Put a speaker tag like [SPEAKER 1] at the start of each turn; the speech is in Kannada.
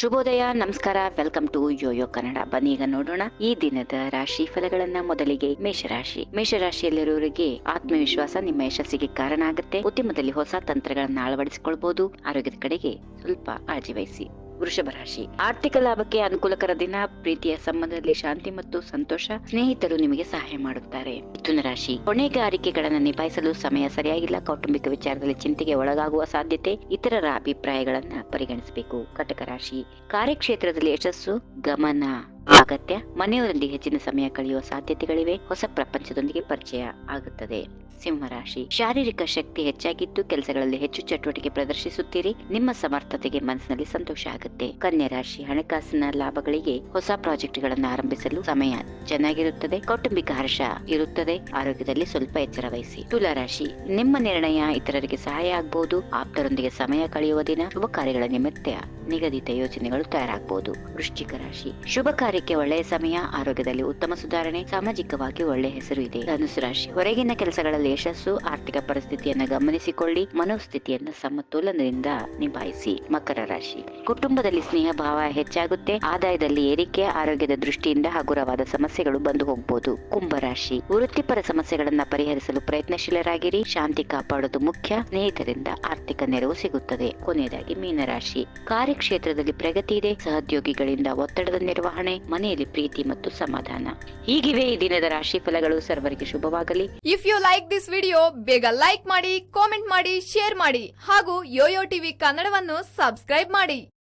[SPEAKER 1] ಶುಭೋದಯ, ನಮಸ್ಕಾರ ವೆಲ್ಕಮ್ ಟು ಯೋಯೋ ಕನ್ನಡ ಬನ್ನಿ ಈಗ ನೋಡೋಣ ಈ ದಿನದ ರಾಶಿ ಫಲಗಳನ್ನ ಮೊದಲಿಗೆ ಮೇಷರಾಶಿ. ಮೇಷರಾಶಿಯಲ್ಲಿರುವವರಿಗೆ ಆತ್ಮವಿಶ್ವಾಸ ನಿಮ್ಮ ಯಶಸ್ಸಿಗೆ ಕಾರಣ ಆಗುತ್ತೆ. ಉದ್ಯಮದಲ್ಲಿ ಹೊಸ ತಂತ್ರಗಳನ್ನ ಅಳವಡಿಸಿಕೊಳ್ಬಹುದು ಆರೋಗ್ಯದ ಕಡೆಗೆ ಸ್ವಲ್ಪ ಕಾಳಜಿ ವಹಿಸಿ. ವೃಷಭ ರಾಶಿ. ಆರ್ಥಿಕ ಲಾಭಕ್ಕೆ ಅನುಕೂಲಕರ ದಿನ, ಪ್ರೀತಿಯ ಸಂಬಂಧದಲ್ಲಿ ಶಾಂತಿ ಮತ್ತು ಸಂತೋಷ ಸ್ನೇಹಿತರು ನಿಮಗೆ ಸಹಾಯ ಮಾಡುತ್ತಾರೆ. ಮಿಥುನ ರಾಶಿ. ಹೊಣೆಗಾರಿಕೆಗಳನ್ನು ನಿಭಾಯಿಸಲು ಸಮಯ ಸರಿಯಾಗಿಲ್ಲ. ಕೌಟುಂಬಿಕ ವಿಚಾರದಲ್ಲಿ ಚಿಂತೆಗೆ ಒಳಗಾಗುವ ಸಾಧ್ಯತೆ ಇತರರ ಅಭಿಪ್ರಾಯಗಳನ್ನ ಪರಿಗಣಿಸಬೇಕು. ಕಟಕ ರಾಶಿ. ಕಾರ್ಯಕ್ಷೇತ್ರದಲ್ಲಿ ಯಶಸ್ಸು, ಗಮನ. ಅಗತ್ಯ ಮನೆಯವರೊಂದಿಗೆ ಹೆಚ್ಚಿನ ಸಮಯ ಕಳೆಯುವ ಸಾಧ್ಯತೆಗಳಿವೆ. ಹೊಸ ಪ್ರಪಂಚದೊಂದಿಗೆ ಪರಿಚಯ ಆಗುತ್ತದೆ. ಸಿಂಹರಾಶಿ, ಶಾರೀರಿಕ ಶಕ್ತಿ ಹೆಚ್ಚಾಗಿದ್ದು ಕೆಲಸಗಳಲ್ಲಿ ಹೆಚ್ಚು ಚಟುವಟಿಕೆ ಪ್ರದರ್ಶಿಸುತ್ತೀರಿ. ನಿಮ್ಮ ಸಮರ್ಥತೆಗೆ ಮನಸ್ಸಿನಲ್ಲಿ ಸಂತೋಷ ಆಗುತ್ತೆ. ಕನ್ಯಾ ರಾಶಿ ಹಣಕಾಸಿನ ಲಾಭಗಳಿಗೆ ಹೊಸ ಪ್ರಾಜೆಕ್ಟ್ಗಳನ್ನು ಆರಂಭಿಸಲು ಸಮಯ ಚೆನ್ನಾಗಿರುತ್ತದೆ. ಕೌಟುಂಬಿಕ ಹರ್ಷ ಇರುತ್ತದೆ. ಆರೋಗ್ಯದಲ್ಲಿ ಸ್ವಲ್ಪ ಎಚ್ಚರ ವಹಿಸಿ. ತುಲಾ ರಾಶಿ ನಿಮ್ಮ ನಿರ್ಣಯ ಇತರರಿಗೆ ಸಹಾಯ ಆಗಬಹುದು ಆಪ್ತರೊಂದಿಗೆ ಸಮಯ ಕಳೆಯುವ ದಿನ, ಶುಭ ಕಾರ್ಯಗಳ ನಿಮಿತ್ತ ನಿಗದಿತ ಯೋಜನೆಗಳು ತಯಾರಾಗಬಹುದು ವೃಶ್ಚಿಕ ರಾಶಿ. ಶುಭ ಕಾರ್ಯಕ್ಕೆ ಒಳ್ಳೆಯ ಸಮಯ, ಆರೋಗ್ಯದಲ್ಲಿ ಉತ್ತಮ ಸುಧಾರಣೆ, ಸಾಮಾಜಿಕವಾಗಿ ಒಳ್ಳೆಯ ಹೆಸರು ಇದೆ. ಧನುಸು ರಾಶಿ. ಹೊರಗಿನ ಕೆಲಸಗಳಲ್ಲಿ ಯಶಸ್ಸು, ಆರ್ಥಿಕ ಪರಿಸ್ಥಿತಿಯನ್ನು ಗಮನಿಸಿಕೊಳ್ಳಿ, ಮನೋಸ್ಥಿತಿಯನ್ನು ಸಮತೋಲನದಿಂದ ನಿಭಾಯಿಸಿ. ಮಕರ ರಾಶಿ. ಕುಟುಂಬದಲ್ಲಿ ಸ್ನೇಹ ಭಾವ ಹೆಚ್ಚಾಗುತ್ತೆ. ಆದಾಯದಲ್ಲಿ ಏರಿಕೆ, ಆರೋಗ್ಯದ ದೃಷ್ಟಿಯಿಂದ ಹಗುರವಾದ ಸಮಸ್ಯೆಗಳು ಬಂದು ಹೋಗಬಹುದು ಕುಂಭರಾಶಿ ವೃತ್ತಿಪರ ಸಮಸ್ಯೆಗಳನ್ನ ಪರಿಹರಿಸಲು ಪ್ರಯತ್ನಶೀಲರಾಗಿರಿ. ಶಾಂತಿ ಕಾಪಾಡೋದು ಮುಖ್ಯ. ಸ್ನೇಹಿತರಿಂದ ಆರ್ಥಿಕ ನೆರವು ಸಿಗುತ್ತದೆ. ಕೊನೆಯದಾಗಿ ಮೀನರಾಶಿ. ಕಾರ್ಯಕ್ಷೇತ್ರದಲ್ಲಿ ಪ್ರಗತಿ ಇದೆ, ಸಹೋದ್ಯೋಗಿಗಳಿಂದ ಒತ್ತಡದ ನಿರ್ವಹಣೆ, ಮನೆಯಲ್ಲಿ ಪ್ರೀತಿ ಮತ್ತು ಸಮಾಧಾನ. ಹೀಗಿವೆ ಈ ದಿನದ ರಾಶಿ ಫಲಗಳು ಸರ್ವರಿಗೆ ಶುಭವಾಗಲಿ.
[SPEAKER 2] If you like this video ಬೇಗ ಲೈಕ್ ಮಾಡಿ ಕಾಮೆಂಟ್ ಮಾಡಿ ಶೇರ್ ಮಾಡಿ ಹಾಗೂ ಯೋಯೋ ಟಿವಿ ಕನ್ನಡವನ್ನು ಸಬ್ಸ್ಕ್ರೈಬ್ ಮಾಡಿ.